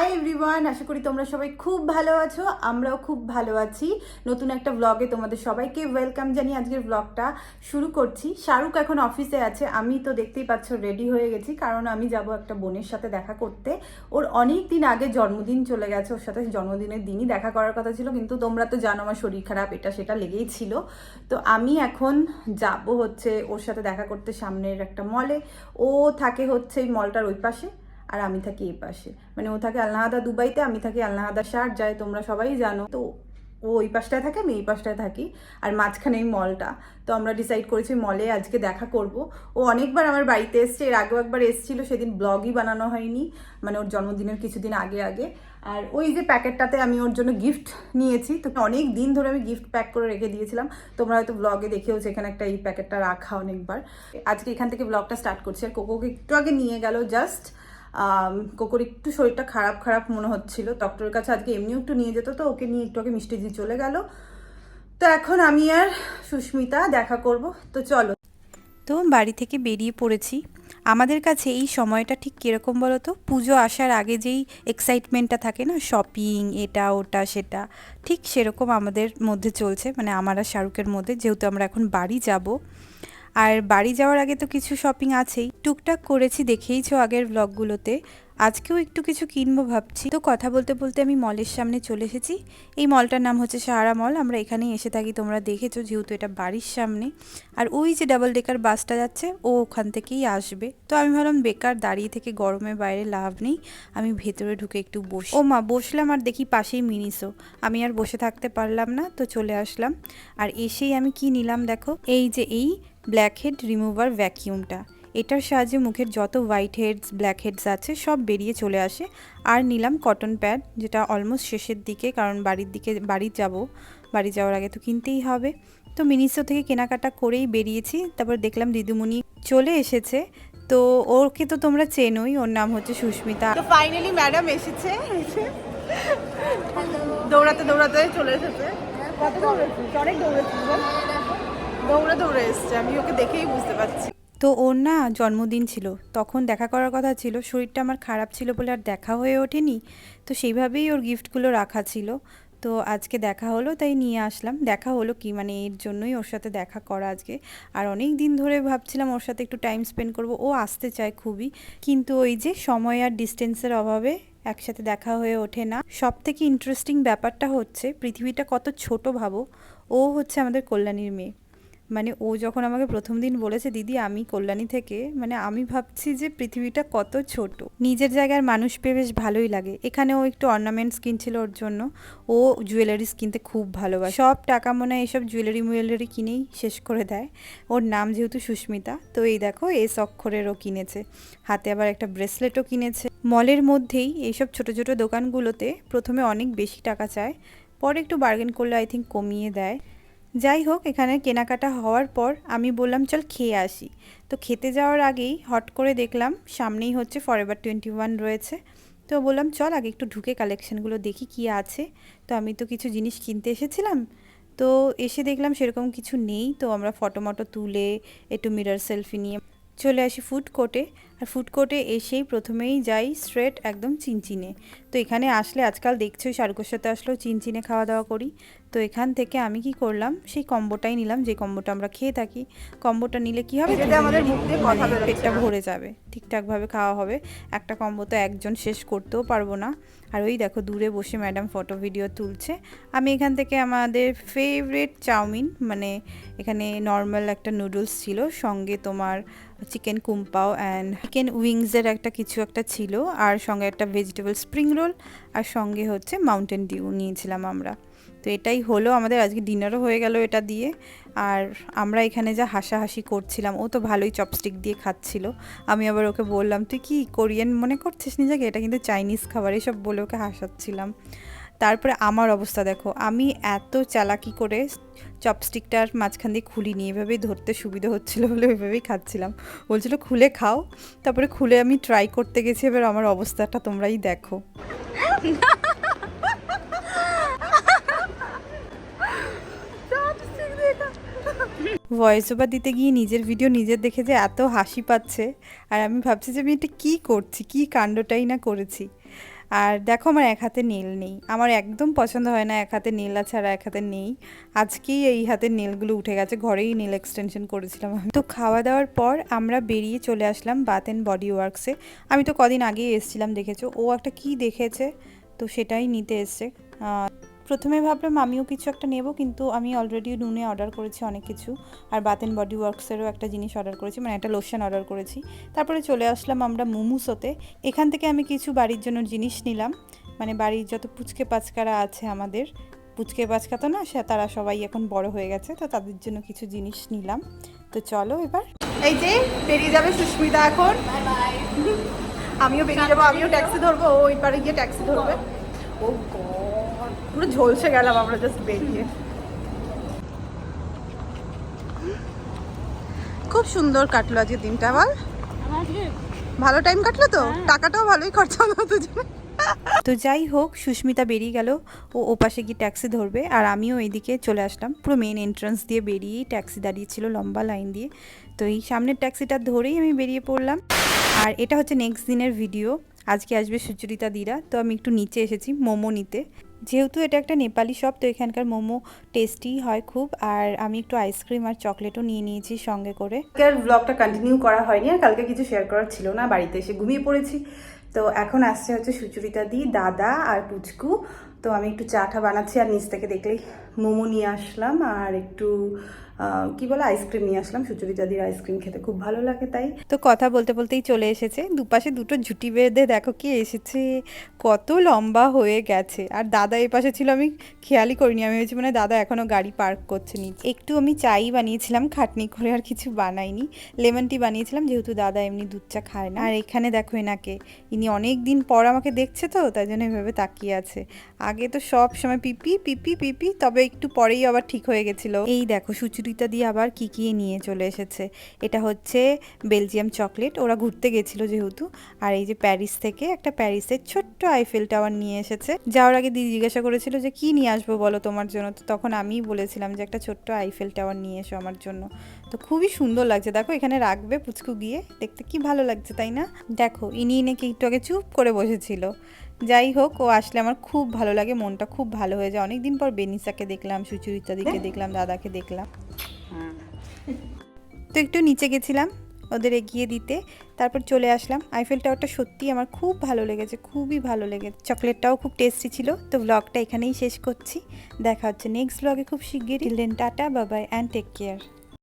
Hi everyone আশা করি তোমরা সবাই খুব ভালো আছো, আমরাও খুব ভালো আছি। নতুন একটা ব্লগে তোমাদের সবাইকে ওয়েলকাম জানিয়ে আজকের ব্লগটা শুরু করছি। শাহরুখ এখন অফিসে আছে, আমি তো দেখতেই পাচ্ছ রেডি হয়ে গেছি, কারণ আমি যাব একটা বোনের সাথে দেখা করতে। ওর অনেক দিন আগে জন্মদিন চলে গেছে, ওর সাথে জন্মদিনের দিনই দেখা করার কথা ছিল, কিন্তু তোমরা তো জানো আমার শরীর খারাপ, এটা সেটা লেগেই ছিল। তো আমি এখন যাব হচ্ছে ওর সাথে দেখা করতে সামনের একটা মলে ও থাকে হচ্ছে এই মলটার ওই পাশে। আর আমি থাকি এই পাশে। মানে ও থাকে আল্লাহাদা দুবাইতে, আমি থাকি আল্লাহাদা শার যায় তোমরা সবাই জানো। তো ও ওই পাশটায় থাকে, আমি এই পাশটায় থাকি। আর মাঝখানে এই মলটা। তো আমরা ডিসাইড করেছি মলে আজকে দেখা করব। ও অনেকবার আমার বাড়িতে এসছে, এর আগেও একবার এসেছিল, সেদিন ব্লগই বানানো হয়নি। মানে ওর জন্মদিনের কিছুদিন আগে আগে। আর ওই যে প্যাকেটটাতে আমি ওর জন্য গিফট নিয়েছি, তো অনেক দিন ধরে আমি গিফট প্যাক করে রেখে দিয়েছিলাম। তোমরা হয়তো ব্লগে দেখেওছো, এখানে একটা এই প্যাকেটটা রাখা অনেকবার। আজকে এখান থেকে ব্লগটা স্টার্ট করছি। আর কোকোকে একটু আগে নিয়ে গেল জাস্ট কোকোর একটু শরীরটা খারাপ খারাপ মনে হচ্ছিল। ডক্টরের কাছে আজকে এমনিও একটু নিয়ে যেত তো, ওকে নিয়ে একটু ওকে মিষ্টি দিয়ে চলে গেল। তো এখন আমি আর সুস্মিতা দেখা করব। তো চলো। তো বাড়ি থেকে বেরিয়ে পড়েছি। আমাদের কাছে এই সময়টা ঠিক কীরকম বলো তো পুজো আসার আগে যেই এক্সাইটমেন্টটা থাকে না শপিং এটা, ওটা, সেটা, ঠিক সেরকম আমাদের মধ্যে চলছে। মানে আমার আর শাহরুখের মধ্যে, যেহেতু আমরা এখন বাড়ি যাব। আর বাড়ি যাওয়ার আগে তো কিছু শপিং আছেই। টুকটাক করেছি দেখেইছো আগের ব্লগগুলোতে আজকেও একটু কিছু কিনবো ভাবছি। তো কথা বলতে বলতে আমি মলের সামনে চলে এসেছি। এই মলটার নাম হচ্ছে সাহারা মল। আমরা এখানেই এসে থাকি, তোমরা দেখেছ যেহেতু এটা বাড়ির সামনে। আর ওই যে ডাবল ডেকার বাসটা যাচ্ছে, ও ওখান থেকেই আসবে। তো আমি ভাবলাম, বেকার দাঁড়িয়ে থেকে গরমে বাইরে লাভ নেই, আমি ভেতরে ঢুকে একটু বসি। ও মা বসলাম আর দেখি পাশেই মিনিসো। আমি আর বসে থাকতে পারলাম না, তো চলে আসলাম। আর এসেই আমি কি নিলাম দেখো? এই যে এই ব্ল্যাক হেড রিমুভার ভ্যাকিউমটা এটার সাহায্যে মুখের যত হোয়াইট হেডস ব্ল্যাক হেডস আছে সব বেরিয়ে চলে আসে। আর নিলাম কটন প্যাড যেটা অলমোস্ট শেষের দিকে কারণ বাড়ির দিকে বাড়ি যাব বাড়ি যাওয়ার আগে তো কিনতেই হবে। তো মিনিসো থেকে কেনাকাটা করেই বেরিয়েছি তারপর দেখলাম দিদুমণি চলে এসেছে। তো ওকে তো তোমরা চেনোই ওর নাম হচ্ছে সুস্মিতা। তো ফাইনালি ম্যাডাম এসেছে। দৌড়াতে দৌড়াতে চলে এসেছে। কত দৌড়েছিস? অনেক দৌড়েছিস দৌড়ে দৌড়ে এসছে। আমি ওকে দেখেই বুঝতে পারছি। তো ওর না জন্মদিন ছিল। তখন দেখা করার কথা ছিল, শরীরটা আমার খারাপ ছিল বলে আর দেখা হয়ে ওঠেনি। তো সেইভাবেই ওর গিফটগুলো রাখা ছিল। তো আজকে দেখা হলো, তাই নিয়ে আসলাম। দেখা হলো কি? মানে এর জন্যই ওর সাথে দেখা করা আজকে। আর অনেক দিন ধরে ভাবছিলাম ওর সাথে একটু টাইম স্পেন্ড করব। ও আসতে চায় খুবই। কিন্তু ওই যে সময় আর ডিস্টেন্সের অভাবে একসাথে দেখা হয়ে ওঠে না। সব থেকে ইন্টারেস্টিং ব্যাপারটা হচ্ছে, পৃথিবীটা কত ছোট ভাবো। ও হচ্ছে আমাদের কল্যাণীর মেয়ে। মানে ও যখন আমাকে প্রথম দিন বলেছে, দিদি, আমি কল্যাণী থেকে মানে আমি ভাবছি যে পৃথিবীটা কত ছোট। নিজের জায়গার মানুষ পেয়ে বেশ ভালোই লাগে। এখানে ও একটু অর্নামেন্টস কিনছিল ওর জন্য। ও জুয়েলারিস কিনতে খুব ভালোবাসে। সব টাকা মনে হয় এসব জুয়েলারি মুয়েলারি কিনেই শেষ করে দেয়। ওর নাম যেহেতু সুস্মিতা, তো এই দেখো, এস অক্ষরেরও কিনেছে। হাতে আবার একটা ব্রেসলেটও কিনেছে। মলের মধ্যেই এইসব ছোট ছোট দোকানগুলোতে প্রথমে অনেক বেশি টাকা চায়, পরে একটু বার্গেন করলে আই থিঙ্ক কমিয়ে দেয়। যাই হোক এখানে কেনাকাটা হওয়ার পর আমি বললাম, চল খেয়ে আসি। তো খেতে যাওয়ার আগেই হট করে দেখলাম, সামনেই হচ্ছে ফরএভার টোয়েন্টি ওয়ান রয়েছে। তো বললাম, চল আগে একটু ঢুকে কালেকশানগুলো দেখি কি আছে। তো আমি তো কিছু জিনিস কিনতে এসেছিলাম। তো এসে দেখলাম সেরকম কিছু নেই। তো আমরা ফটো মটো তুলে একটু মিরর সেলফি নিয়ে চলে আসি ফুড কোর্টে আর ফুড কোর্টে এসেই প্রথমেই যাই স্ট্রেট একদম চিনচিনে। তো এখানে আসলে আজকাল দেখছোই শাহরুখের সাথে আসলেও চিনচিনে খাওয়া দাওয়া করি। তো এখান থেকে আমি কি করলাম সেই কম্বোটাই নিলাম যে কম্বোটা আমরা খেয়ে থাকি। কম্বোটা নিলে কি হবে? আমাদের পেটটা ভরে যাবে ঠিকঠাকভাবে খাওয়া হবে। একটা কম্বো তো একজন শেষ করতেও পারব না। আর ওই দেখো দূরে বসে ম্যাডাম ফটো ভিডিও তুলছে। আমি এখান থেকে আমাদের ফেভারেট চাউমিন মানে এখানে নর্মাল একটা নুডলস ছিল। সঙ্গে তোমার chicken kung pao and chicken উইংসের একটা কিছু একটা ছিল, আর সঙ্গে একটা ভেজিটেবল স্প্রিং রোল আর সঙ্গে হচ্ছে মাউন্টেন ডিউ নিয়েছিলাম আমরা। তো এটাই হলো, আমাদের আজকে ডিনারও হয়ে গেল এটা দিয়ে। আর আমরা এখানে যা হাসাহাসি করছিলাম, ও তো ভালোই চপস্টিক দিয়ে খাচ্ছিল। আমি আবার ওকে বললাম, তুই কি কোরিয়ান মনে করছিস নিজেকে? এটা কিন্তু চাইনিজ খাবার, এসব বলে ওকে হাসাচ্ছিলাম। তারপরে আমার অবস্থা দেখো আমি এত চালাকি করে চপস্টিকটার মাঝখান দিয়ে খুলি খুলিনি এভাবেই ধরতে সুবিধা হচ্ছিল বলে ওইভাবেই খাচ্ছিলাম। বলছিল খুলে খাও। তারপরে খুলে আমি ট্রাই করতে গেছি এবার আমার অবস্থাটা তোমরাই দেখো। ভয়েস ওভার দিতে গিয়ে নিজের ভিডিও নিজের দেখে যে এত হাসি পাচ্ছে। আর আমি ভাবছি যে আমি এটা কী করছি কী কাণ্ডটাই না করেছি। আর দেখো আমার এক হাতে নীল নেই। আমার একদম পছন্দ হয় না এক হাতে নীল আছে আর এক হাতে নেই। আজকেই এই হাতের নীলগুলো উঠে গেছে, ঘরেই নীল এক্সটেনশন করেছিলাম আমি। তো খাওয়া দাওয়ার পর আমরা বেরিয়ে চলে আসলাম বাথ অ্যান্ড বডি ওয়ার্কসে আমি তো কদিন আগেই এসেছিলাম, দেখেছ? ও একটা কি দেখেছে? তো সেটাই নিতে এসছে। প্রথমে ভাবলাম আমিও কিছু একটা নেব কিন্তু আমি অলরেডি নুনে অর্ডার করেছি অনেক কিছু। আর বাত অ্যান্ড বডি ওয়ার্কসেরও একটা জিনিস অর্ডার করেছি মানে একটা লোশন অর্ডার করেছি। তারপরে চলে আসলাম আমরা মোমোসোতে এখান থেকে আমি কিছু বাড়ির জন্য জিনিস নিলাম। মানে বাড়ির যত পুচকে পাচকারা আছে আমাদের পুচকে পাচকা তো না সে তারা সবাই এখন বড় হয়ে গেছে তো তাদের জন্য কিছু জিনিস নিলাম। তো চলো এবার। এই যে বেরিয়ে যাবে সুস্মিতা এখন। আমিও বেরিয়ে যাব আমিও ট্যাক্সি ধরবো ও ওই পারে গিয়ে ট্যাক্সি ধরবে। ও পুরো ঝলসে গেলাম আমরা জাস্ট বেরিয়ে। খুব সুন্দর কাটলো আজকে দিনটা বল ভালো টাইম কাটলো তো? টাকাটাও ভালোই খরচা হলো দুজনে। তো যাই হোক সুস্মিতা বেরিয়ে গেল। ও ওপাশে গিয়ে ট্যাক্সি ধরবে আর আমিও এইদিকে চলে আসলাম। পুরো মেন এন্ট্রান্স দিয়ে বেরিয়েই ট্যাক্সি দাঁড়িয়েছিল লম্বা লাইন দিয়ে। তো এই সামনের ট্যাক্সিটা ধরেই আমি বেরিয়ে পড়লাম। আর এটা হচ্ছে নেক্সট দিনের ভিডিও আজকে আসবে সুচরিতা দিরা তো আমি একটু নিচে এসেছি মোমো নিতে। যেহেতু এটা একটা নেপালি শপ তো এখানকার মোমো টেস্টি হয় খুব। আর আমি একটু আইসক্রিম আর চকলেটও নিয়ে নিয়েছি সঙ্গে করে। আর ব্লগটা কন্টিনিউ করা হয়নি আর কালকে কিছু শেয়ার করার ছিল না, বাড়িতে এসে ঘুমিয়ে পড়েছি। তো এখন আসছে হচ্ছে সুচরিতা দি, দাদা আর পুচকু। তো আমি একটু চাটা বানাচ্ছি আর নিচ থেকে দেখলেই মোমো নিয়ে আসলাম আর একটু কি বলে আইসক্রিম নিয়ে আসলাম। সুচরিতা দির আইসক্রিম খেতে খুব ভালো লাগে তাই। তো কথা বলতে বলতেই চলে এসেছে। দুপাশে দুটো ঝুটি বেঁধে দেখো কি এসেছে। কত লম্বা হয়ে গেছে। আর দাদা এই পাশে ছিল, আমি খেয়ালই করিনি। আমি ভেবেছি মানে দাদা এখনও গাড়ি পার্ক করছে নি একটু আমি চাই বানিয়েছিলাম, খাটনি করে আর কিছু বানাইনি। লেমন টি বানিয়েছিলাম, যেহেতু দাদা এমনি দুধ চা খায় না। আর এখানে দেখো এনাকে। ইনি অনেক দিন পর আমাকে দেখছে তো, তাই জন্য এভাবে তাকিয়ে আছে। আগে তো সব সময় পিপি পিপি পিপি, তবে একটু পরেই আবার ঠিক হয়ে গেছিল। এই দেখো, সুচরিতা দিয়ে আবার কি কি নিয়ে চলে এসেছে। এটা হচ্ছে বেলজিয়াম চকলেট, ওরা ঘুরতে গেছিল যেহেতু। আর এই যে প্যারিস থেকে একটা প্যারিসের ছোট্ট আইফেল টাওয়ার নিয়ে এসেছে। যাওয়ার আগে দিদি জিজ্ঞাসা করেছিল যে, কি নিয়ে আসব বলো তোমার জন্য? তো তখন আমিই বলেছিলাম যে, একটা ছোট্ট আইফেল টাওয়ার নিয়ে এসো আমার জন্য। তো খুবই সুন্দর লাগছে। দেখো, এখানে রাখবে পুচকু গিয়ে। দেখতে কি ভালো লাগছে, তাই না? দেখো, ইনি নাকি একটু আগে চুপ করে বসেছিল। যাই হোক ও আসলে আমার খুব ভালো লাগে মনটা খুব ভালো হয়ে যায়। অনেকদিন পর বেনিসাকে দেখলাম সুচরিতাদিকে দেখলাম দাদাকে দেখলাম। তো একটু নিচে গেছিলাম ওদের এগিয়ে দিতে তারপর চলে আসলাম। আইফেল টাওয়ারটা সত্যি আমার খুব ভালো লেগেছে খুবই ভালো লেগেছে। চকলেটটাও খুব টেস্টি ছিল। তো ব্লগটা এখানেই শেষ করছি। দেখা হচ্ছে নেক্সট ব্লগে খুব শিগগিরই। টাটা বাবাই অ্যান্ড টেক কেয়ার